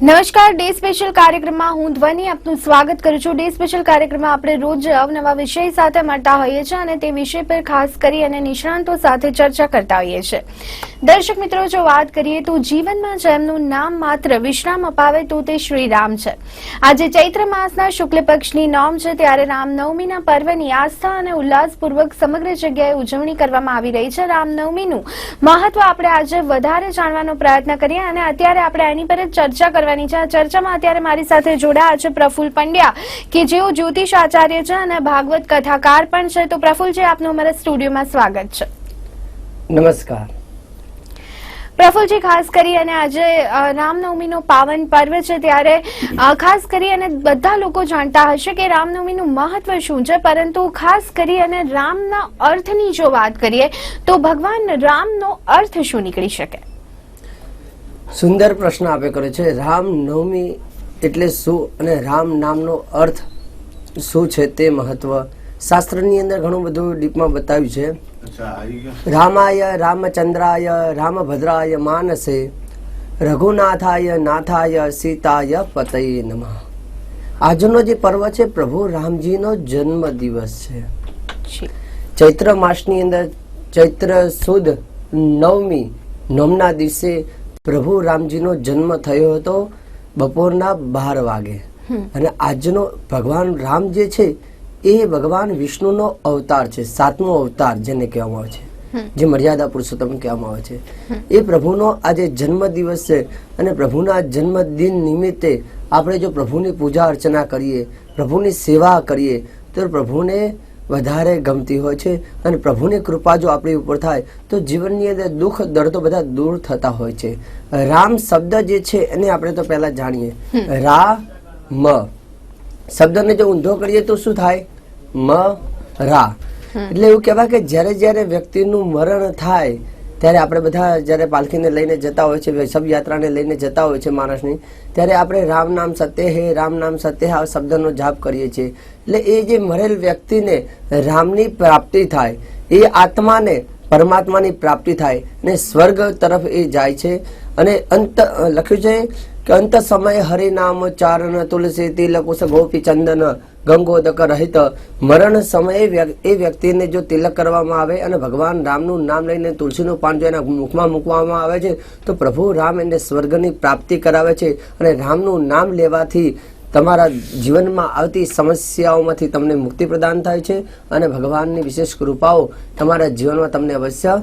નમસ્કાર, day special કાર્યક્રમમાં હું ધ્વનિ આપનું સ્વાગત કરું છું. ડે સ્પેશિયલ કાર્યક્રમમાં આપણે રોજ અવનવા વિષય સાથે મળતા હોઈએ છીએ અને તે વિષય પર ખાસ કરી અને નિષ્ણાંતો સાથે ચર્ચા કરતા હોઈએ છીએ. દર્શક મિત્રો, જો વાત કરીએ તો જીવનમાં જેમનું નામ માત્ર વિશ્રામ અપાવે તો તે શ્રી રામ છે. આજે ચૈત્ર માસના શુક્લ પક્ષની નોમ છે, ત્યારે રામનવમીના પર્વની આસ્થા અને ઉલ્લાસપૂર્વક સમગ્ર જગ્યાએ ઉજવણી કરવામાં આવી રહી છે. રામનવમીનું મહત્વ આપણે આજે વધારે જાણવાનો પ્રયત્ન કરીએ અને અત્યારે આપણે એની પર જ ચર્ચા કરવાની છે. આ ચર્ચામાં અત્યારે મારી સાથે જોડાયા છે પ્રફુલ પંડ્યા કે જેઓ જ્યોતિષ આચાર્ય છે અને ભાગવત કથાકાર પણ છે. તો પ્રફુલજી આપનું અમારા સ્ટુડિયોમાં સ્વાગત છે. નમસ્કાર. પ્રફુલજી ખાસ કરી અને આજે રામનવમીનો પાવન પર્વ છે ત્યારે ખાસ કરી અને બધા લોકો જાણતા હશે કે રામનવમીનું મહત્વ શું છે. પરંતુ ખાસ કરી અને રામના અર્થની જો વાત કરીએ તો ભગવાન રામનો અર્થ શું નીકળી શકે? સુંદર પ્રશ્ન આપે કરે છે રામ નવમી એટલે શું અને રામ નામનો અર્થ શું છે તે મહત્વ? શાસ્ત્રની અંદર ઘણું બધું ડીપમાં બતાવ્યું છે. અચ્છા આવી ગયા. રામાય રામચંદ્રાય રામભદ્રાય માનસે રઘુનાથાય નાથાય સીતાય પતય નમઃ. આજનો જે પર્વ છે પ્રભુ રામજીનો જન્મ દિવસ છે ચૈત્ર માસની અંદર ચૈત્ર સુદ નવમી નવમના દિવસે પ્રભુ રામજીનો જન્મ થયો હતો બપોરના બાર વાગે. અને આજનો ભગવાન રામ જે છે એ ભગવાન વિષ્ણુનો અવતાર છે સાતમો અવતાર જેને કહેવામાં આવે છે. જે મર્યાદા પુરુષોત્તમ કહેવામાં આવે છે. એ પ્રભુનો આજે જન્મ દિવસ છે અને પ્રભુના જન્મદિન નિમિત્તે આપણે જો પ્રભુની પૂજા અર્ચના કરીએ પ્રભુની સેવા કરીએ તો પ્રભુને વધારે ગમતી હોય છે અને પ્રભુની કૃપા જો આપણી ઉપર થાય તો જીવનની અંદર દુઃખ દર્દો બધા દૂર થતા હોય છે. રામ શબ્દ જે છે એને આપણે તો પહેલા જાણીએ. રા મ શબ્દને જો ઊંધો કરીએ તો શું થાય? મ રા એટલે એવું કહેવાય કે જ્યારે જ્યારે વ્યક્તિનું મરણ થાય ત્યારે આપણે બધા જ્યારે પાલખીને લઈને જતા હોય છે, શબયાત્રાને લઈને જતા હોય છે માણસની, ત્યારે આપણે રામ નામ સત્ય હે, રામ નામ સત્ય આ શબ્દનો જાપ કરીએ છીએ. એટલે એ જે મરેલ વ્યક્તિને રામની પ્રાપ્તિ થાય, એ આત્માને પરમાત્માની પ્રાપ્તિ થાય અને સ્વર્ગ તરફ એ જાય છે. અને અંત, લખ્યું છે અંત સમય હરિનામ ચારણ તુલસી તિલક ઉસ ગોપી ચંદન ગંગોદક રહિત. મરણ સમયે એ વ્યક્તિને જો તિલક કરવામાં આવે અને ભગવાન રામનું નામ લઈને તુલસીનું પાન જો એના મુખમાં મૂકવામાં આવે છે, તો પ્રભુ રામ એને સ્વર્ગની પ્રાપ્તિ કરાવે છે અને રામનું નામ લેવાથી તમારા જીવનમાં આવતી સમસ્યાઓમાંથી તમને મુક્તિ પ્રદાન થાય છે અને ભગવાનની વિશેષ કૃપાઓ તમારા જીવનમાં તમને અવશ્ય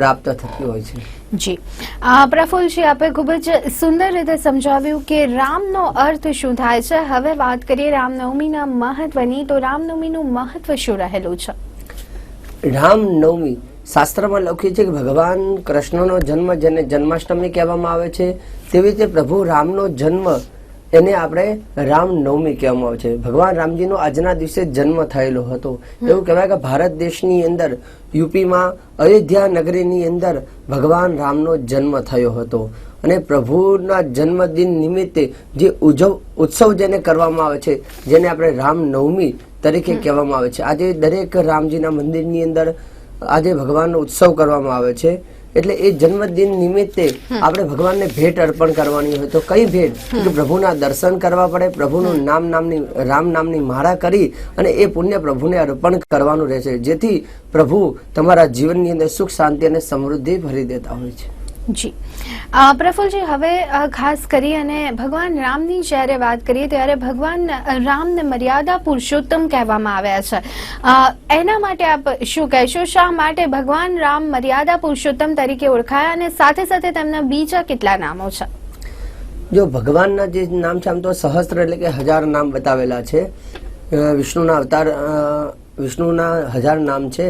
પ્રાપ્ત થતી હોય છે. જી. પ્રફુલજી આપે ખૂબ જ સુંદર રીતે સમજાવ્યું કે રામનો અર્થ શું થાય છે. હવે વાત કરીએ રામનવમીના મહત્વની. તો રામનવમીનું મહત્વ શું રહેલું છે? રામ નવમી શાસ્ત્રમાં લખ્યું છે કે ભગવાન કૃષ્ણનો જન્મ જેને જન્માષ્ટમી કહેવામાં આવે છે તેવી રીતે પ્રભુ રામનો જન્મ એને આપણે રામ નવમી કહેવામાં આવે છે. ભગવાન રામજીનો આજના દિવસે જન્મ થયેલો હતો. એવું કહેવાય કે ભારત દેશની અંદર, યુપીમાં, અયોધ્યા નગરીની અંદર ભગવાન રામનો જન્મ થયો હતો. અને પ્રભુના જન્મદિન નિમિત્તે જે ઉજવ, ઉત્સવ જેને કરવામાં આવે છે, જેને આપણે રામ નવમી તરીકે કહેવામાં આવે છે. આજે દરેક રામજીના મંદિરની અંદર આજે ભગવાનનો ઉત્સવ કરવામાં આવે છે. એટલે એ જન્મદિન નિમિત્તે આપણે ભગવાનને ભેટ અર્પણ કરવાની હોય તો કઈ ભેટ? કે પ્રભુના દર્શન કરવા પડે પ્રભુનું નામ નામની રામ નામની માળા કરી અને એ પુણ્ય પ્રભુને અર્પણ કરવાનું રહેશે. જેથી પ્રભુ તમારા જીવનની અંદર સુખ શાંતિ અને સમૃદ્ધિ ભરી દેતા હોય છે. જી. પ્રફુલજી, હવે ખાસ કરી અને ભગવાન રામની જ્યારે વાત કરીએ ત્યારે ભગવાન રામને મર્યાદા પુરુષોત્તમ કહેવામાં આવ્યા છે. એના માટે આપ શું કહેશો? શા માટે ભગવાન રામ મર્યાદા પુરુષોત્તમ તરીકે ઓળખાયા અને સાથે સાથે તેમના બીજા કેટલા નામો છે? જો ભગવાનના જે નામ છે, આમ તો સહસ્ત્ર એટલે કે હજાર નામ બતાવેલા છે. વિષ્ણુના અવતાર વિષ્ણુના હજાર નામ છે.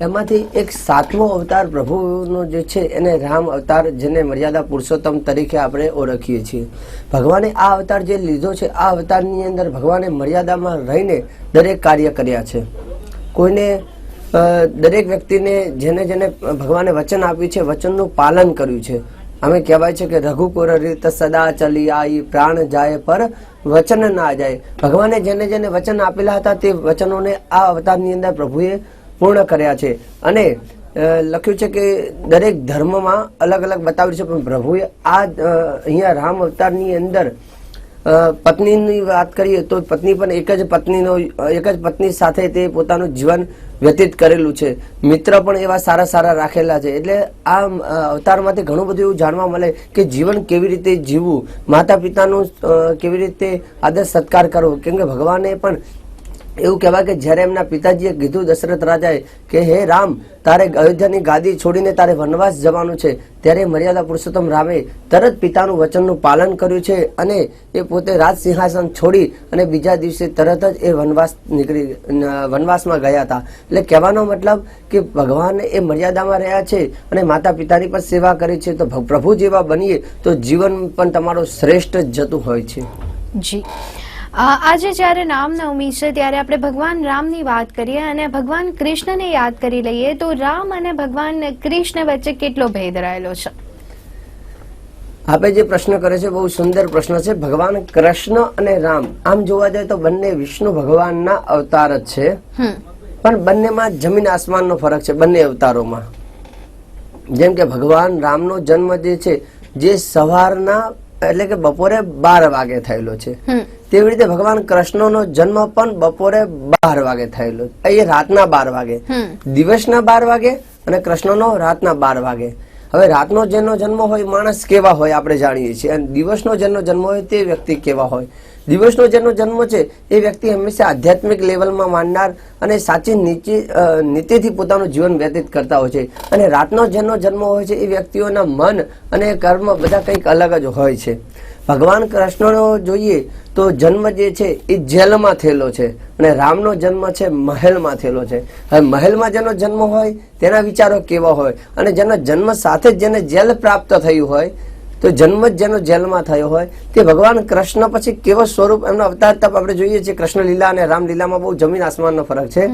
એમાંથી એક સાતમો અવતાર પ્રભુનો જે છે, એને રામ અવતાર જેને મર્યાદા પુરુષોત્તમ તરીકે આપણે ઓળખીએ છીએ. ભગવાને આ અવતાર જે લીધો છે, આ અવતારની અંદર ભગવાને મર્યાદામાં રહીને દરેક કાર્ય કર્યા છે. કોઈને દરેક વ્યક્તિને જેને જેને ભગવાને વચન આપ્યું છે, વચનનું પાલન કર્યું છે. અમે કહેવાય છે કે રઘુકુર રીત સદા ચલી આઈ, પ્રાણ જાય પર વચન ના જાય. ભગવાને જેને જેને વચન આપેલા હતા તે વચનોને આ અવતારની અંદર પ્રભુએ પૂર્ણ કર્યા છે. અને લખ્યું છે કે દરેક ધર્મમાં અલગ અલગ બતાવ્યું છે, પણ પ્રભુએ આ અહીંયા રામ અવતારની અંદર પત્નીની વાત કરીએ તો પત્ની પણ એક જ પત્નીનો, એક જ પત્ની સાથે તે પોતાનું જીવન વ્યતીત કરેલું છે. મિત્ર પણ એવા સારા સારા રાખેલા છે. એટલે આ અવતારમાંથી ઘણું બધું એવું જાણવા મળે કે જીવન કેવી રીતે જીવવું માતા પિતાનું કેવી રીતે આદર સત્કાર કરવો. કેમ કે ભગવાને પણ એવું કહેવાય કે જ્યારે એમના પિતાજીએ કીધું દશરથ રાજાએ કે, હે રામ, તારે અયોધ્યાની ગાદી છોડીને તારે વનવાસ જવાનું છે, ત્યારે મર્યાદા પુરુષોત્તમ રામે તરત પિતાનું વચનનું પાલન કર્યું છે અને એ પોતે રાજ સિંહાસન છોડી અને બીજા દિવસે તરત જ એ વનવાસ નીકળી વનવાસમાં ગયા હતા. એટલે કહેવાનો મતલબ કે ભગવાન એ મર્યાદામાં રહ્યા છે અને માતા પિતાની પણ સેવા કરી છે, તો પ્રભુ જેવા બનીએ તો જીવન પણ તમારું શ્રેષ્ઠ જ જતું હોય છે. જી. આજે જ્યારે રામનવમી છે ત્યારે આપણે ભગવાન રામની વાત કરીએ અને ભગવાન કૃષ્ણને યાદ કરી લઈએ તો રામ અને ભગવાન કૃષ્ણ વચ્ચે કેટલો ભેદ રહેલો છે? આપે જે પ્રશ્ન કરે છે બહુ સુંદર પ્રશ્ન છે. ભગવાન કૃષ્ણ અને રામ આમ જોવા જાય તો બંને વિષ્ણુ ભગવાનના અવતાર જ છે. પણ બંનેમાં જમીન આસમાનનો ફરક છે બંને અવતારોમાં. જેમ કે ભગવાન રામનો જન્મ જે છે જે સવારના એટલે કે બપોરે બાર વાગે થયેલો છે. તેવી રીતે ભગવાન કૃષ્ણનો જન્મ પણ બપોરે બાર વાગે થયેલો. એ રાતના બાર વાગે. દિવસના બાર વાગે અને કૃષ્ણનો રાતના બાર વાગે. હવે રાતનો જેનો જન્મ હોય માણસ કેવા હોય આપણે જાણીએ છીએ. અને દિવસનો જેનો જન્મ હોય તે વ્યક્તિ કેવા હોય. દિવસનો જેનો જન્મ છે એ વ્યક્તિ હંમેશા આધ્યાત્મિક લેવલમાં માનનાર અને સાચી નીચે નીતિથી પોતાનું જીવન વ્યતીત કરતા હોય છે. અને રાતનો જેનો જન્મ હોય છે એ વ્યક્તિઓના મન અને કર્મ બધા કંઈક અલગ જ હોય છે. ભગવાન કૃષ્ણનો જોઈએ તો જન્મ જે છે એ જેલમાં થયેલો છે અને રામનો જન્મ છે મહેલમાં થયેલો છે. હવે મહેલમાં જેનો જન્મ હોય તેના વિચારો કેવા હોય? અને જેનો જન્મ સાથે જ જેને જેલ પ્રાપ્ત થયું હોય તો જન્મ જ જેનો જેલમાં થયો હોય તે ભગવાન કૃષ્ણ પછી કેવો સ્વરૂપ? એમનો અવતાર તપ આપણે જોઈએ છીએ કૃષ્ણ લીલા અને રામ લીલામાં બહુ જમીન આસમાનનો ફરક છે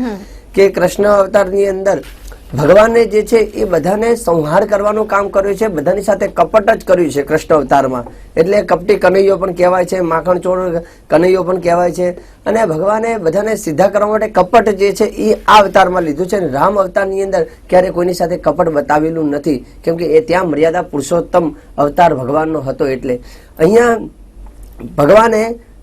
કે કૃષ્ણ અવતારની અંદર ભગવાને જે છે એ બધાને સંહાર કરવાનું કામ કર્યું છે, બધાની સાથે કપટ જ કર્યું છે કૃષ્ણ અવતારમાં. એટલે કપટી કનૈયો પણ કહેવાય છે, માખણ ચોર કનૈયો પણ કહેવાય છે. અને ભગવાને બધાને સીધા કરવા માટે કપટ જે છે એ આ અવતારમાં લીધું છે રામ અવતારની અંદર ક્યારે કોઈની સાથે કપટ બતાવેલું નથી. કેમ કે એ ત્યાં મર્યાદા પુરુષોત્તમ અવતાર ભગવાનનો હતો એટલે. અહીંયા ભગવાને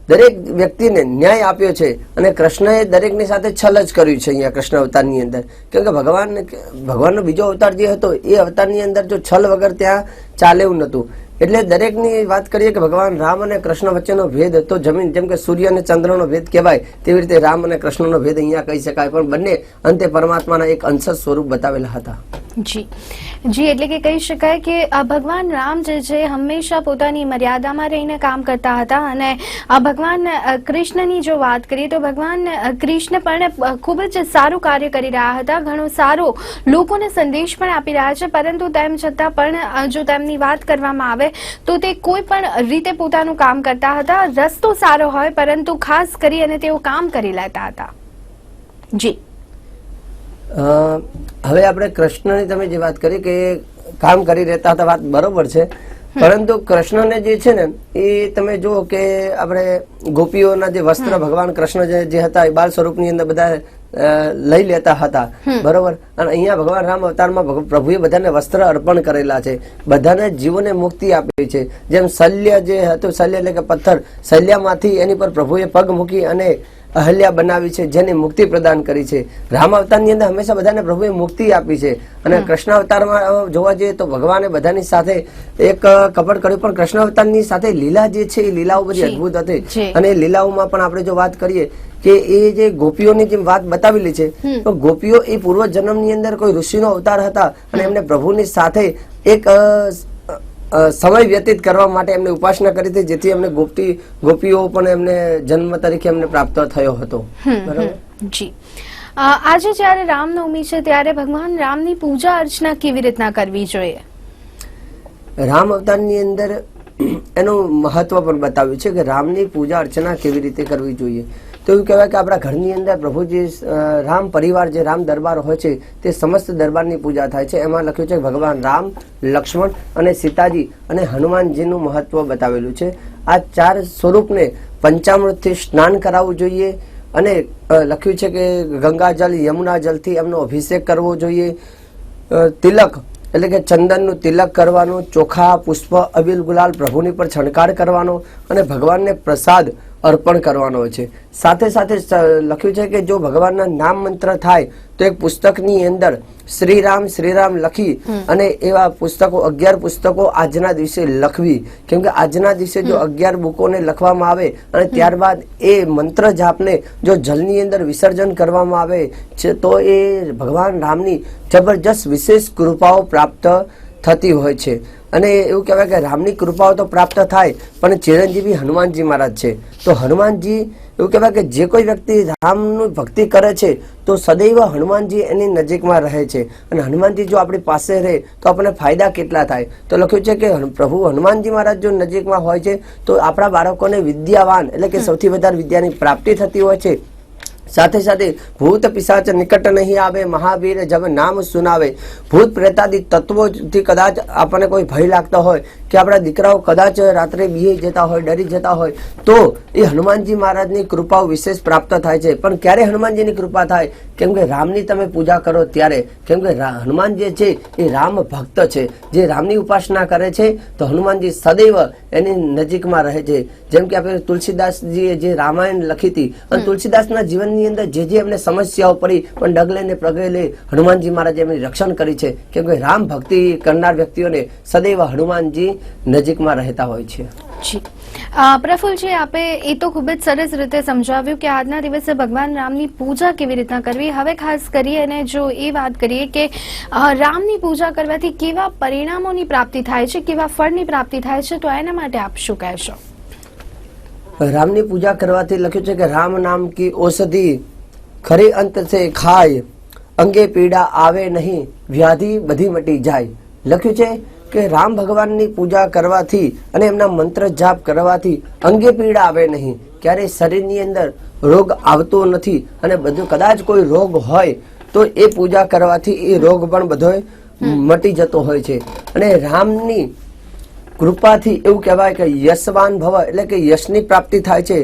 દરેક વ્યક્તિને ન્યાય આપ્યો છે અને કૃષ્ણએ દરેકની સાથે છલ જ કર્યું છે અહીંયા કૃષ્ણ અવતારની અંદર. કેમ કે ભગવાન ભગવાનનો બીજો અવતાર જે હતો, એ અવતારની અંદર જો છલ વગર ત્યાં ચાલે એવું નહોતું. એટલે દરેકની વાત કરીએ કે ભગવાન રામ અને કૃષ્ણ વચ્ચેનો ભેદ હતો. જમીન જેમ કે સૂર્ય અને ચંદ્રનો ભેદ કહેવાય, તેવી રીતે રામ અને કૃષ્ણનો ભેદ અહીંયા કહી શકાય. પણ બંને અંતે પરમાત્માના એક અંશ સ્વરૂપ બતાવેલા હતા. જી. જી, એટલે કે કહી શકાય કે, આ ભગવાન રામ જે છે, હંમેશા પોતાની મર્યાદામાં રહીને કામ કરતા હતા. અને આ ભગવાન કૃષ્ણની જો વાત કરીએ, તો ભગવાન કૃષ્ણ પણ ખૂબ જ સારું કાર્ય કરી રહ્યા હતા. ઘણો સારો લોકોને સંદેશ પણ આપી રહ્યા છે. પરંતુ તેમ છતાં પણ જો તેમની વાત કરવામાં આવે તો તે કોઈ પણ રીતે પોતાનું કામ કરતા હતા. રસ્તો સારો હોય પરંતુ ખાસ કરી અને તેઓ કામ કરી લેતા હતા. જી. હવે આપણે કૃષ્ણની તમે જે વાત કરી કે કામ કરી રહેતા હતા વાત બરોબર છે. પરંતુ કૃષ્ણને જે છે ને એ તમે જુઓ કે આપણે ગોપીઓના જે વસ્ત્ર ભગવાન કૃષ્ણ જે હતા એ બાલ સ્વરૂપની અંદર બધા લઈ લેતા હતા. બરોબર? અને અહીંયા ભગવાન રામ અવતારમાં પ્રભુએ બધાને વસ્ત્ર અર્પણ કરેલા છે. બધાને જીવોને મુક્તિ આપી છે. જેમ શલ્ય જે હતું શલ્ય એટલે કે પથ્થર શલ્યમાંથી એની પર પ્રભુએ પગ મૂકી અને અહલ્યા બનાવી છે જેને મુક્તિ પ્રદાન કરી છે. રામ અવતારની અંદર હંમેશા બધાને પ્રભુએ મુક્તિ આપી છે. અને કૃષ્ણ અવતારમાં જોવા જઈએ તો ભગવાને બધાની સાથે એક કપટ કર્યું પણ કૃષ્ણ અવતારની સાથે લીલા જે છે એ લીલાઓ બધી અદભુત હતી. અને લીલાઓમાં પણ આપણે જો વાત કરીએ કે એ જે ગોપીઓની જે વાત બતાવેલી છે તો ગોપીઓ એ પૂર્વ જન્મની અંદર કોઈ ઋષિનો અવતાર હતા અને એમને પ્રભુની સાથે એક સમય વ્યતીત કરવા માટે એમને ઉપાસના કરી હતી જેથી એમને ગોપી ગોપીઓ પણ એમને જન્મ તરીકે એમને પ્રાપ્ત થયો હતો. બરાબર? જી. આજે જ્યારે રામનવમી છે ત્યારે ભગવાન રામની પૂજા અર્ચના કેવી રીતના કરવી જોઈએ? રામ અવતારની અંદર એનું મહત્વ પણ બતાવ્યું છે કે રામની પૂજા અર્ચના કેવી રીતે કરવી જોઈએ. તો એવું કહેવાય કે આપણા ઘરની અંદર પ્રભુજી રામ પરિવાર જે રામ દરબાર હોય છે, તે સમસ્ત દરબારની પૂજા થાય છે. એમાં લખ્યું છે ભગવાન રામ, લક્ષ્મણ અને સીતાજી અને હનુમાનજીનું મહત્વ બતાવેલું છે. આ ચાર સ્વરૂપને પંચામૃતથી સ્નાન કરાવવું જોઈએ અને લખ્યું છે કે ગંગાજલ યમુના જલથી એમનો અભિષેક કરવો જોઈએ. તિલક એટલે કે ચંદનનું તિલક કરવાનું, ચોખા, પુષ્પ, અબિલ ગુલાલ પ્રભુની પર છણકાર કરવાનો અને ભગવાનને પ્રસાદ અર્પણ કરવાનો છે. સાથે સાથે લખ્યું છે કે જો ભગવાનના નામ મંત્ર થાય તો એક પુસ્તકની અંદર શ્રીરામ શ્રીરામ લખી અને એવા પુસ્તકો અગિયાર પુસ્તકો આજના દિવસે લખવી. કેમ કે આજના દિવસે જો અગિયાર બુકોને લખવામાં આવે અને ત્યારબાદ એ મંત્ર જાપને જો જલની અંદર વિસર્જન કરવામાં આવે છે તો એ ભગવાન રામની જબરજસ્ત વિશેષ કૃપાઓ પ્રાપ્ત થતી હોય છે. અને એવું કહેવાય કે રામની કૃપાઓ તો પ્રાપ્ત થાય પણ ચિરંજીવી હનુમાનજી મહારાજ છે. તો હનુમાનજી એવું કહેવાય કે જે કોઈ વ્યક્તિ રામનું ભક્તિ કરે છે તો સદૈવ હનુમાનજી એની નજીકમાં રહે છે. અને હનુમાનજી જો આપણી પાસે રહે તો આપણને ફાયદા કેટલા થાય? તો લખ્યું છે કે પ્રભુ હનુમાનજી મહારાજ જો નજીકમાં હોય છે તો આપણા બાળકોને વિદ્યાવાન એટલે કે સૌથી વધારે વિદ્યાની પ્રાપ્તિ થતી હોય છે. સાથે સાથે ભૂત પિશાચ નિકટ નહીં આવે મહાવીર જબ નામ સુનાવે. ભૂત પ્રેતાદી તત્વોથી કદાચ આપણને કોઈ ભય લાગતો હોય કે આપણા દીકરાઓ કદાચ રાત્રે બીએ જતા હોય ડરી જતા હોય તો એ હનુમાનજી મહારાજની કૃપાઓ વિશેષ પ્રાપ્ત થાય છે. પણ ક્યારે હનુમાનજીની કૃપા થાય? કેમ કે રામની તમે પૂજા કરો ત્યારે. કેમ કે હનુમાન જે છે એ રામ ભક્ત છે. જે રામની ઉપાસના કરે છે તો હનુમાનજી સદૈવ એની નજીકમાં રહે છે. જેમ કે આપણે તુલસીદાસજીએ જે રામાયણ લખી હતી અને તુલસીદાસના જીવનની અંદર જે જે એમને સમસ્યાઓ પડી પણ ડગલે ને પ્રગલે હનુમાનજી મહારાજે એમની રક્ષણ કરી છે. કેમ કે રામ ભક્તિ કરનાર વ્યક્તિઓને સદૈવ હનુમાનજી નજીકમાં રહેતા હોય છે. જી. અ, આપે એ તો ખૂબ જ સરસ રીતે સમજાવ્યું કે આજના દિવસે ભગવાન રામની પૂજા કેવી રીતના કરવી. હવે ખાસ કરી અને જો એ વાત કરીએ કે રામની પૂજા કરવાથી કેવા પરિણામોની પ્રાપ્તિ થાય છે કેવા ફળની પ્રાપ્તિ થાય છે તો એના માટે આપ શું કહેશો? રામની પૂજા કરવાથી લખ્યું છે કે રામ નામ કી ઔષધિ ખરી અંત છે ખાય અંગે પીડા આવે નહીં વ્યાધિ બધી મટી જાય. લખ્યું છે કે રામ ભગવાનની પૂજા કરવાથી અને એમના મંત્ર જાપ કરવાથી અંગે પીડા આવે નહીં. ક્યારે શરીરની અંદર રોગ આવતો નથી અને બધું કદાચ કોઈ રોગ હોય તો એ પૂજા કરવાથી એ રોગ પણ બધો મટી જતો હોય છે. અને રામની કૃપાથી એવું કહેવાય કે યશવાન ભવ એટલે કે યશની પ્રાપ્તિ થાય છે.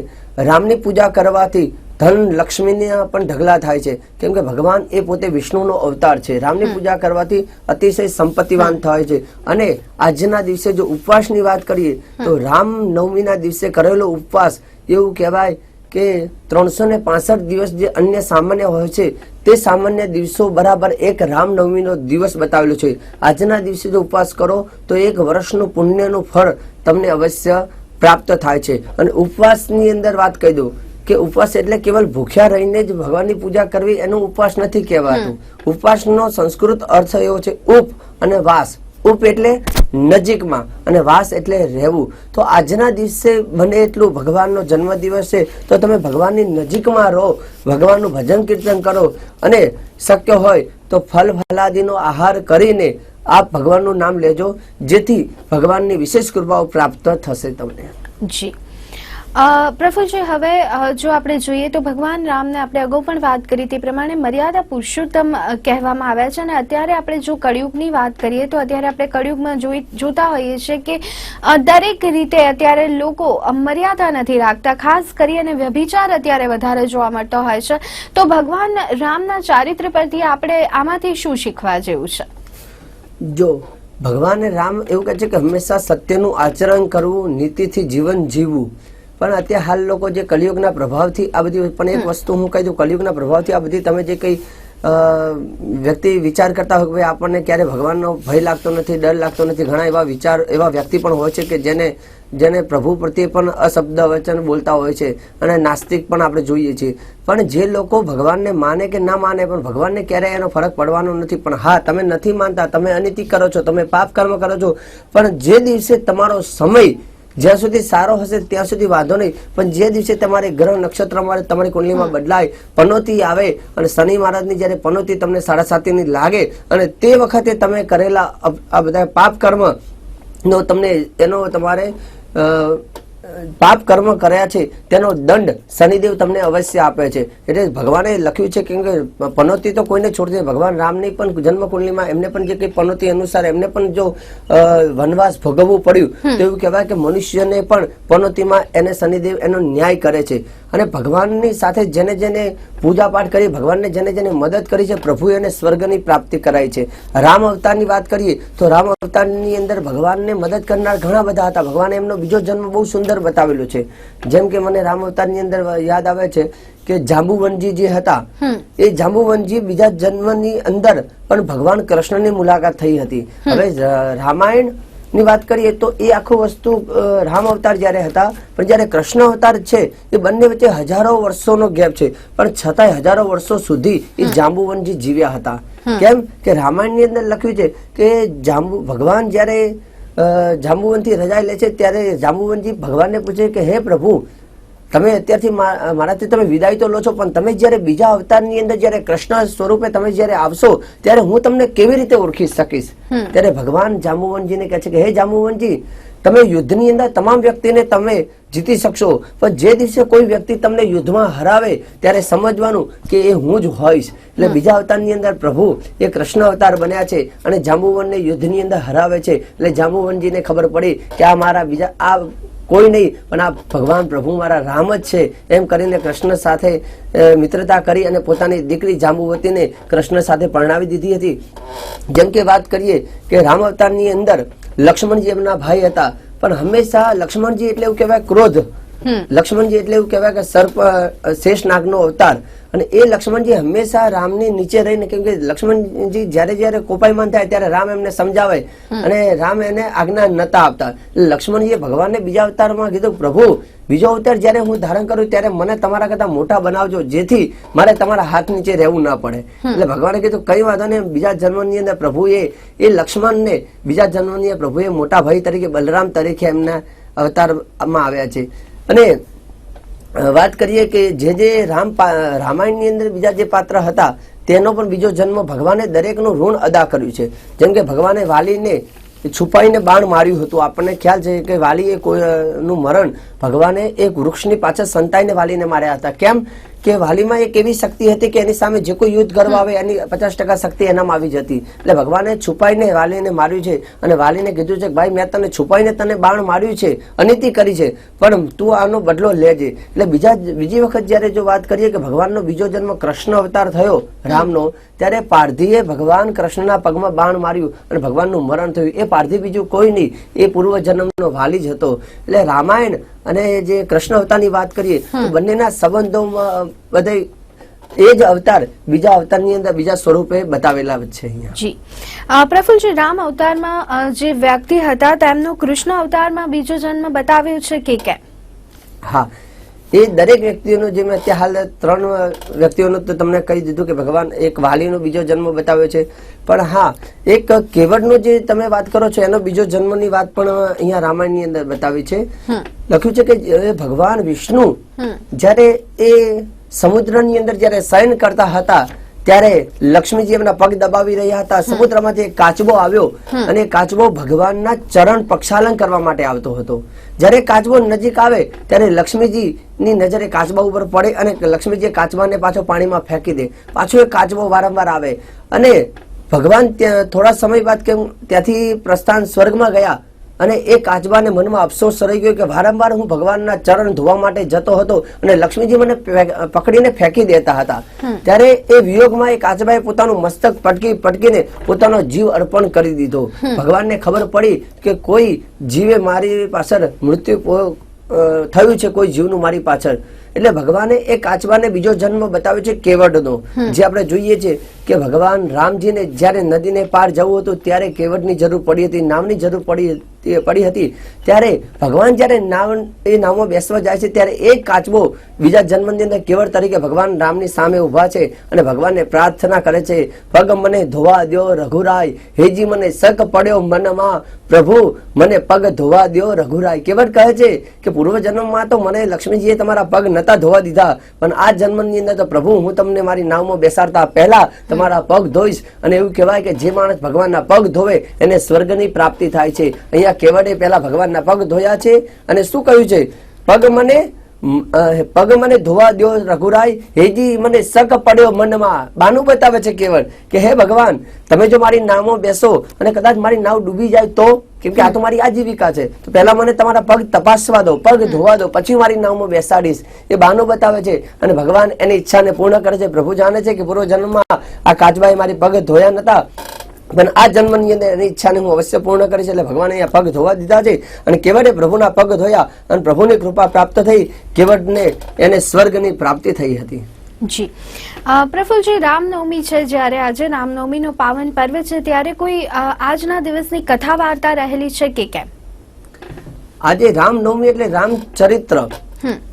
રામની પૂજા કરવાથી ધન લક્ષ્મીના પણ ઢગલા થાય છે. કેમ કે ભગવાન એ પોતે વિષ્ણુનો અવતાર છે. રામની પૂજા કરવાથી અતિશય સંપત્તિવાન થાય છે. અને આજના દિવસે જો ઉપવાસની વાત કરીએ તો રામ નવમીના દિવસે કરેલો ઉપવાસ એવું કહેવાય કે ત્રણસો ને પાસઠ દિવસ જે અન્ય સામાન્ય હોય છે તે સામાન્ય દિવસો બરાબર એક રામનવમીનો દિવસ બતાવેલો છે. આજના દિવસે જો ઉપવાસ કરો તો એક વર્ષનું પુણ્યનું ફળ તમને અવશ્ય પ્રાપ્ત થાય છે. અને ઉપવાસની અંદર વાત કહી દઉં કે ઉપવાસ એટલે કેવલ ભૂખ્યા રહીને જ ભગવાનની પૂજા કરવી એનું ઉપવાસ નથી કહેવાતું. ઉપવાસનો સંસ્કૃત અર્થ એવો છે ઉપ અને વાસ. ઉપ એટલે નજીકમાં અને વાસ એટલે રહેવું. તો આજના દિવસે બને એટલું ભગવાનનો જન્મદિવસ છે તો તમે ભગવાનની નજીકમાં રહો ભગવાનનું ભજન કીર્તન કરો અને શક્ય હોય તો ફલ ફલાદીનો આહાર કરીને આપ ભગવાનનું નામ લેજો જેથી ભગવાનની વિશેષ કૃપાઓ પ્રાપ્ત થશે તમને. જી. અ, પ્રફુલ્લજી હવે જો આપણે જોઈએ તો ભગવાન રામને આપણે અગાઉ પણ વાત કરી તે પ્રમાણે મર્યાદા પુરુષોત્તમ કહેવામાં આવ્યા છે અને અત્યારે આપણે જો કળિયુગની વાત કરીએ તો અત્યારે આપણે કળિયુગમાં જોતા હોઈએ છીએ કે દરેક રીતે અત્યારે લોકો મર્યાદા નથી રાખતા. ખાસ કરી અને વ્યભિચાર અત્યારે વધારે જોવા મળતો હોય છે. તો ભગવાન રામના ચારિત્ર પરથી આપણે આમાંથી શું શીખવા જેવું છે? જો ભગવાન રામ એવું કહે છે કે હંમેશા સત્યનું આચરણ કરવું નીતિથી જીવન જીવવું. પણ અત્યારે હાલ લોકો જે કલિયુગના પ્રભાવથી આ બધી પણ એક વસ્તુ હું કહી દઉં કલિયુગના પ્રભાવથી આ બધી તમે જે કંઈ વ્યક્તિ વિચાર કરતા હોય કે ભાઈ આપણને ક્યારે ભગવાનનો ભય લાગતો નથી ડર લાગતો નથી ઘણા એવા વિચાર એવા વ્યક્તિ પણ હોય છે કે જેને જેને પ્રભુ પ્રત્યે પણ અશબ્દ વચન બોલતા હોય છે અને નાસ્તિક પણ આપણે જોઈએ છીએ. પણ જે લોકો ભગવાનને માને કે ના માને પણ ભગવાનને ક્યારેય એનો ફરક પડવાનો નથી. પણ હા તમે નથી માનતા તમે અનિતિ કરો છો તમે પાપ કર્મ કરો છો પણ જે દિવસે તમારો સમય જ્યાં સુધી સારો હશે ત્યાં સુધી વાંધો નહીં. પણ જે દિવસે તમારે ગ્રહ નક્ષત્ર મારે તમારી કુંડલીમાં બદલાય પનોતી આવે અને શનિ મહારાજની જ્યારે પનોતી તમને સાડા સાતીની લાગે અને તે વખતે તમે કરેલા આ બધા પાપ કર્મ નો તમને એનો તમારે અ, પાપ કર્મ કર્યા છે તેનો દંડ શનિદેવ તમને અવશ્ય આપે છે. એટલે ભગવાને લખ્યું છે કેમ કે પનોતી તો કોઈને છોડતી ભગવાન રામની પણ જન્મ કુંડલીમાં એમને પણ જે કંઈ પનોતી અનુસાર એમને પણ જો વનવાસ ભોગવવું પડ્યું તો એવું કહેવાય કે મનુષ્યને પણ પનોતીમાં એને શનિદેવ એનો ન્યાય કરે છે. અને ભગવાનની સાથે જેને જેને પૂજા પાઠ કરી ભગવાનને જેને જેને મદદ કરી છે પ્રભુ એને સ્વર્ગની પ્રાપ્તિ કરાઈ છે. રામ અવતારની વાત કરીએ તો રામ અવતારની અંદર ભગવાનને મદદ કરનાર ઘણા બધા હતા. ભગવાન એમનો બીજો જન્મ બહુ સુંદર બતાવેલો છે. જેમ કે મને રામ અવતારની અંદર યાદ આવે છે કે જાંબુવનજી જે હતા એ જાંબુવનજી બીજા જન્મની અંદર પણ ભગવાન કૃષ્ણની મુલાકાત થઈ હતી. હવે રામાયણની વાત કરીએ તો એ આખું વસ્તુ રામ અવતાર જ્યારે હતા પણ જ્યારે કૃષ્ણ અવતાર છે એ બંને વચ્ચે હજારો વર્ષોનો ગેપ છે. પણ છતાંય હજારો વર્ષો સુધી એ જાંબુવનજી જીવ્યા હતા. કેમ? કે રામાયણની અંદર લખ્યું છે કે જાંબુ ભગવાન જ્યારે જાંબુવનથી રજા લે છે ત્યારે જાંબુવનજી ભગવાનને પૂછે કે હે પ્રભુ તમે અત્યારથી મારાથી તમે વિદાય તો લો છો પણ તમે જ્યારે બીજા અવતારની અંદર જ્યારે કૃષ્ણ સ્વરૂપે તમે જ્યારે આવશો ત્યારે હું તમને કેવી રીતે ઓળખી શકીશ? ત્યારે ભગવાન જાંબુવનજીને કહે છે કે હે જાંબુવનજી તમે યુદ્ધની અંદર તમામ વ્યક્તિને તમે જીતી શકશો. પણ જે દિવસે કોઈ વ્યક્તિ તમને યુદ્ધમાં હરાવે ત્યારે સમજવાનું કે એ હું જ હોઈશ. એટલે બીજા અવતારની અંદર પ્રભુ એ કૃષ્ણ અવતાર બન્યા છે અને જાંબુવનને યુદ્ધની અંદર હરાવે છે. એટલે જાંબુવનજીને ખબર પડી કે આ મારા બીજા આ કોઈ નહીં પણ આ ભગવાન પ્રભુ મારા રામ જ છે. એમ કરીને કૃષ્ણ સાથે મિત્રતા કરી અને પોતાની દીકરી જાંબુવતીને કૃષ્ણ સાથે પરણાવી દીધી હતી. જેમ કે વાત કરીએ કે રામ અવતારની અંદર લક્ષ્મણજી એમના ભાઈ હતા. પણ હંમેશા લક્ષ્મણજી એટલે એવું કહેવાય ક્રોધ. લક્ષ્મણજી એટલે એવું કહેવાય કે સર્પ અ, શેષ નાગનો અવતાર. અને એ લક્ષ્મણજી હંમેશા રામની નીચે રહીને કેમ કે લક્ષ્મણજી જ્યારે જ્યારે કોપાયમાન થાય ત્યારે રામ એમને સમજાવે અને રામ એને આજ્ઞા નતા આપતા. લક્ષ્મણજીએ ભગવાનને બીજા અવતારમાં કીધું પ્રભુ બીજો અવતાર જ્યારે હું ધારણ કરું ત્યારે મને તમારા કરતા મોટા બનાવજો જેથી મારે તમારા હાથ નીચે રહેવું ના પડે. એટલે ભગવાને કીધું કઈ વાંધો નહીં બીજા જન્મની અંદર પ્રભુએ એ લક્ષ્મણને બીજા જન્મની પ્રભુએ મોટા ભાઈ તરીકે બલરામ તરીકે એમના અવતારમાં આવ્યા છે. અને વાત કરીએ કે જે જે રામ રામાયણની અંદર બીજા જે પાત્ર હતા, તેનો પણ બીજો જન્મ ભગવાને દરેકનું ઋણ અદા કર્યું છે. જેમ કે ભગવાને વાલીને છુપાઈને બાણ માર્યું હતું. આપણને ખ્યાલ છે કે વાલીએ કોઈનું મરણ ભગવાને એક વૃક્ષની પાછળ સંતાઈને વાલીને માર્યા હતા. કેમ? કે વાલીમાં એક એવી શક્તિ હતી કે એની સામે જે કોઈ યુદ્ધ કરવા આવે, એની પચાસ ટકા શક્તિ એનામાં આવી જતી. એટલે ભગવાને છુપાઈને વાલીને માર્યું છે અને વાલીને કીધું છે ભાઈ, મેં તને છુપાઈને તને બાણ માર્યું છે, અનિતિ કરી છે, પણ તું આનો બદલો લેજે એટલે બીજા બીજી વખત જ્યારે જો વાત કરીએ કે ભગવાનનો બીજો જન્મ કૃષ્ણ અવતાર થયો, રામનો, ત્યારે પારધીએ ભગવાન કૃષ્ણના પગમાં બાણ માર્યું અને ભગવાનનું મરણ થયું. એ પારધી બીજું કોઈ નહીં. એ પૂર્વ જન્મનો વાલી જ હતો. એટલે રામાયણ અને જે કૃષ્ણ અવતારની વાત કરીએ તો બંનેના સંબંધોમાં બધે એ જ અવતાર બીજા અવતારની અંદર બીજા સ્વરૂપે બતાવેલા છે અહીંયા. જી. રામ અવતારમાં જે વ્યક્તિ હતા તેમનો કૃષ્ણ અવતારમાં બીજો જન્મ બતાવ્યો છે કે કેમ? હા. એ દરેક વ્યક્તિઓનો જે મેં અત્યારે હાલ ત્રણ વ્યક્તિઓનું તો તમને કહી દીધું કે ભગવાન એક વાલીનો બીજો જન્મ બતાવ્યો છે. પણ હા એક કેવડનો જે તમે વાત કરો છો એનો બીજો જન્મની વાત પણ અહીંયા રામાયણની અંદર બતાવી છે. લખ્યું છે કે ભગવાન વિષ્ણુ જ્યારે એ સમુદ્રની અંદર જ્યારે શયન કરતા હતા ત્યારે લક્ષ્મીજી એમના પગ દબાવી રહ્યા હતા. સમુદ્રમાંથી એક કાચબો આવ્યો અને કાચબો ભગવાનના ચરણ પ્રક્ષાલન કરવા માટે આવતો હતો. જ્યારે કાચબો નજીક આવે ત્યારે લક્ષ્મીજી ની નજરે કાચબા ઉપર પડે અને લક્ષ્મીજી કાચબાને પાછો પાણીમાં ફેંકી દે. પાછો એ કાચબો વારંવાર આવે. અને ભગવાન ત્યાં થોડા સમય બાદ કેમ ત્યાંથી પ્રસ્થાન સ્વર્ગમાં ગયા. અને એ કાચબાને મનમાં અફસોસ રહી ગયો કે વારંવાર હું ભગવાનના ચરણ ધોવા માટે જતો હતો અને લક્ષ્મીજી મને પકડીને ફેંકી દેતા હતા. ત્યારે એ વિયોગમાં એ કાચબાએ પોતાનું મસ્તક પટકી પટકીને પોતાનો જીવ અર્પણ કરી દીધો. ભગવાનને ખબર પડી કે કોઈ જીવે મારી પાછળ મૃત્યુ થયું છે કોઈ જીવનું મારી પાછળ. એટલે ભગવાને એ કાચબાને બીજો જન્મ બતાવ્યો છે કેવડનો. જે આપણે જોઈએ છે કે ભગવાન રામજીને જ્યારે નદીને પાર જવું હતું ત્યારે કેવડની જરૂર પડી હતી નામની જરૂર પડી પડી હતી. ત્યારે ભગવાન જ્યારે એ નાવમાં બેસવા જાય છે, ત્યારે એક કાચબો બીજા જન્મની કેવળ તરીકે ભગવાન રામની સામે ઊભા છે અને ભગવાનને પ્રાર્થના કરે છે પગ મને ધોવા દો રઘુરાય, હેજી મને શક પડ્યો મનમાં. પ્રભુ, મને પગ ધોવા દો રઘુરાય. કેવળ કહે છે કે પૂર્વ જન્મમાં તો મને લક્ષ્મીજીએ તમારા પગ નતા ધોવા દીધા, પણ આ જન્મની અંદર તો પ્રભુ, હું તમને મારી નાવમાં બેસાડતા પહેલા તમારા પગ ધોઈશ. અને એવું કહેવાય કે જે માણસ ભગવાનના પગ ધોવે, એને સ્વર્ગની પ્રાપ્તિ થાય છે. અહીંયા કેવડે પહેલા ભગવાનના પગ ધોયા છે અને શું કહ્યું છે? પગ મને પગ મને ધોવા દો રઘુરાય, હેજી મને શક પડ્યો મનમાં. બાનું બતાવે છે કેવળ કે, હે ભગવાન, તમે જો મારી નામો બેસો અને કદાચ મારી નાવ ડૂબી જાય તો? કેમ કે આ તો મારી આજીવિકા છે. તો પહેલા મને તમારા પગ તપાસવા દો, પગ ધોવા દો, પછી મારી નામો બેસાડીશ. એ બાનો બતાવે છે. અને ભગવાન એની ઈચ્છાને પૂર્ણ કરે છે. પ્રભુ જાણે છે કે પૂર્વ જન્મમાં આ કાચબાએ મારી પગ ધોયા નતા. પણ આ જન્મની અંદર એની ઈચ્છાને હું અવશ્ય પૂર્ણ કરીશ એટલે ભગવાને અહીંયા પગ ધોવા દીધા છે અને કેવડે પ્રભુના પગ ધોયા અને પ્રભુની કૃપા પ્રાપ્ત થઈ કેવડને એને સ્વર્ગની પ્રાપ્તિ થઈ હતી. જી. પ્રફુલજી રામનવમી છે જ્યારે આજે રામનવમીનો પાવન પર્વ છે ત્યારે કોઈ આજના દિવસની કથા વાર્તા રહેલી છે કે કેમ? આજે રામનવમી એટલે રામચરિત્ર.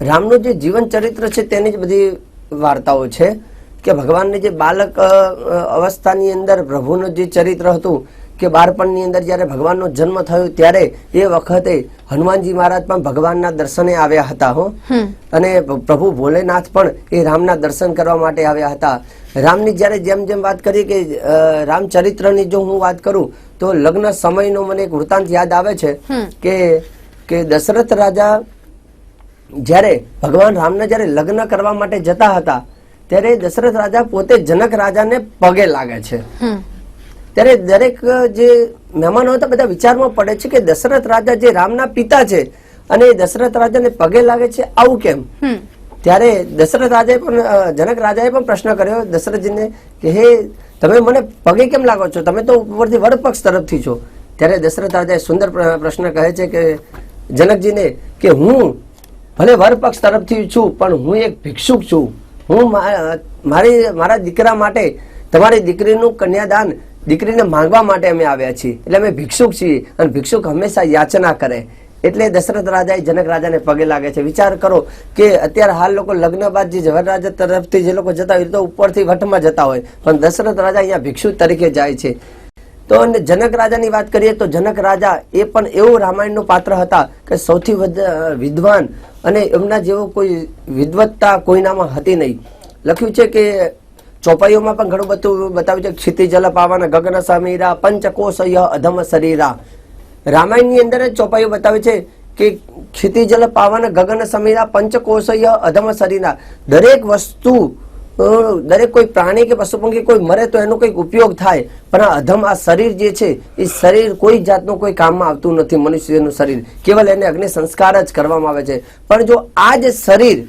રામનું જે જીવન ચરિત્ર છે તેની જ બધી વાર્તાઓ છે. કે ભગવાનની જે બાલક અવસ્થાની અંદર પ્રભુનું જે ચરિત્ર હતું કે બાળપણની અંદર જ્યારે ભગવાનનો જન્મ થયો ત્યારે એ વખતે હનુમાનજી મહારાજ પણ ભગવાનના દર્શને આવ્યા હતા હો. અને પ્રભુ ભોલેનાથ પણ એ રામના દર્શન કરવા માટે આવ્યા હતા. રામની જ્યારે જેમ જેમ વાત કરીએ કે રામચરિત્રની જો હું વાત કરું તો લગ્ન સમયનો મને એક વૃત્તાંત યાદ આવે છે કે કે દશરથ રાજા જ્યારે ભગવાન રામના જ્યારે લગ્ન કરવા માટે જતા હતા ત્યારે દશરથ રાજા પોતે જનક રાજાને પગે લાગે છે. ત્યારે દરેક જે મહેમાનો હતા બધા વિચારમાં પડે છે કે દશરથ રાજા જે રામના પિતા છે અને દશરથ રાજાને પગે લાગે છે આવું કેમ? ત્યારે દશરથ રાજાએ પણ જનક રાજાએ પણ પ્રશ્ન કર્યો દશરથજીને કે હે તમે મને પગે કેમ લાગો છો? તમે તો ઉપરથી વડપક્ષ તરફથી છો. ત્યારે દશરથ રાજાએ સુંદર પ્રશ્ન કહે છે કે જનકજીને કે હું ભલે વરપક્ષ તરફથી છું પણ હું એક ભિક્ષુક છું. હું મારી, મારા દીકરા માટે, તમારી દીકરીનું કન્યાદાન, દીકરીને માંગવા માટે અમે આવ્યા છીએ. એટલે અમે ભિક્ષુક છીએ અને ભિક્ષુક હંમેશા યાચના કરે. એટલે દશરથ રાજાએ જનક રાજાને પગે લાગે છે. વિચાર કરો કે અત્યારે હાલ લોકો લગ્ન બાદ જે જવર રાજા તરફથી જે લોકો જતા હોય તો ઉપરથી વટમાં જતા હોય. પણ દશરથ રાજા અહીંયા ભિક્ષુ તરીકે જાય છે. તો જનક રાજાની વાત કરીએ તો જનક રાજા એ પણ એવું રામાયણનું પાત્ર હતા કે સૌથી વિદ્વાન અને એમના જેવો કોઈ વિદવત્તા કોઈનામાં હતી નહીં. લખ્યું છે કે ચોપાઈઓમાં પણ ઘણું બધું બતાવ્યું છે ક્ષિતિજલ પાવન ગગન સમીરા, પંચકોશય અધમ શરીરા. રામાયણની અંદર જ ચોપાઈઓ બતાવે છે કે ક્ષિતિજલ પાવન ગગન સમીરા, પંચકોશય અધમ શરીરા. દરેક વસ્તુ દરેક કોઈ પ્રાણી કે પશુ પંખી કોઈ મરે તો એનો કંઈક ઉપયોગ થાય. પણ આ અધમ, આ શરીર જે છે, એ શરીર કોઈ જાતનું કોઈ કામમાં આવતું નથી, મનુષ્યનું શરીર. કેવલ એને અગ્નિ સંસ્કાર જ કરવામાં આવે છે. પણ જો આ જ શરીર,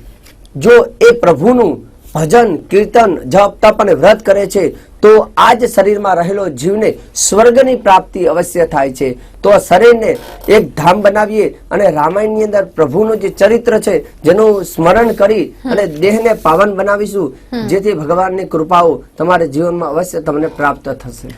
જો એ પ્રભુનું ભજન, કીર્તન, જપ, તપ અને વ્રત કરે છે તો આ જ શરીરમાં રહેલો જીવને સ્વર્ગની પ્રાપ્તિ અવશ્ય થાય છે. તો આ શરીરને એક ધામ બનાવીએ અને રામાયણની અંદર પ્રભુનું જે ચરિત્ર છે જેનું સ્મરણ કરી અને દેહને પાવન બનાવીશું જેથી ભગવાનની કૃપાઓ તમારા જીવનમાં અવશ્ય તમને પ્રાપ્ત થશે.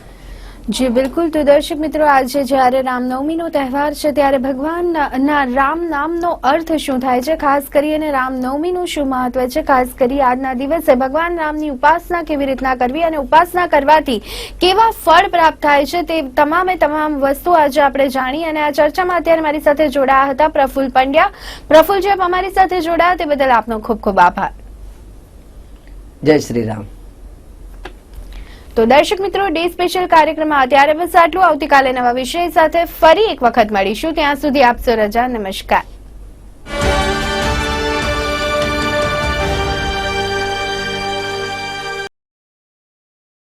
જી, બિલકુલ. તો દર્શક મિત્રો, આજે જ્યારે રામનવમીનો તહેવાર છે, ત્યારે ભગવાનના રામ નામનો અર્થ શું થાય છે? ખાસ કરીને રામનવમીનું શું મહત્વ છે? ખાસ કરી આજના દિવસે ભગવાન રામની ઉપાસના કેવી રીતના કરવી અને ઉપાસના કરવાથી કેવા ફળ પ્રાપ્ત થાય છે તે તમામે તમામ વસ્તુ આજે આપણે જાણી અને આ ચર્ચામાં અત્યારે મારી સાથે જોડાયા હતા પ્રફુલ પંડ્યા. પ્રફુલજી અમારી સાથે જોડાયા તે બદલ આપનો ખૂબ ખૂબ આભાર. જય શ્રી રામ. તો દર્શક મિત્રો, ડે સ્પેશિયલ કાર્યક્રમમાં અત્યારે બસ આટલું. આવતીકાલે નવા વિષય સાથે ફરી એક વખત મળીશું. ત્યાં સુધી આપશો રજા, નમસ્કાર.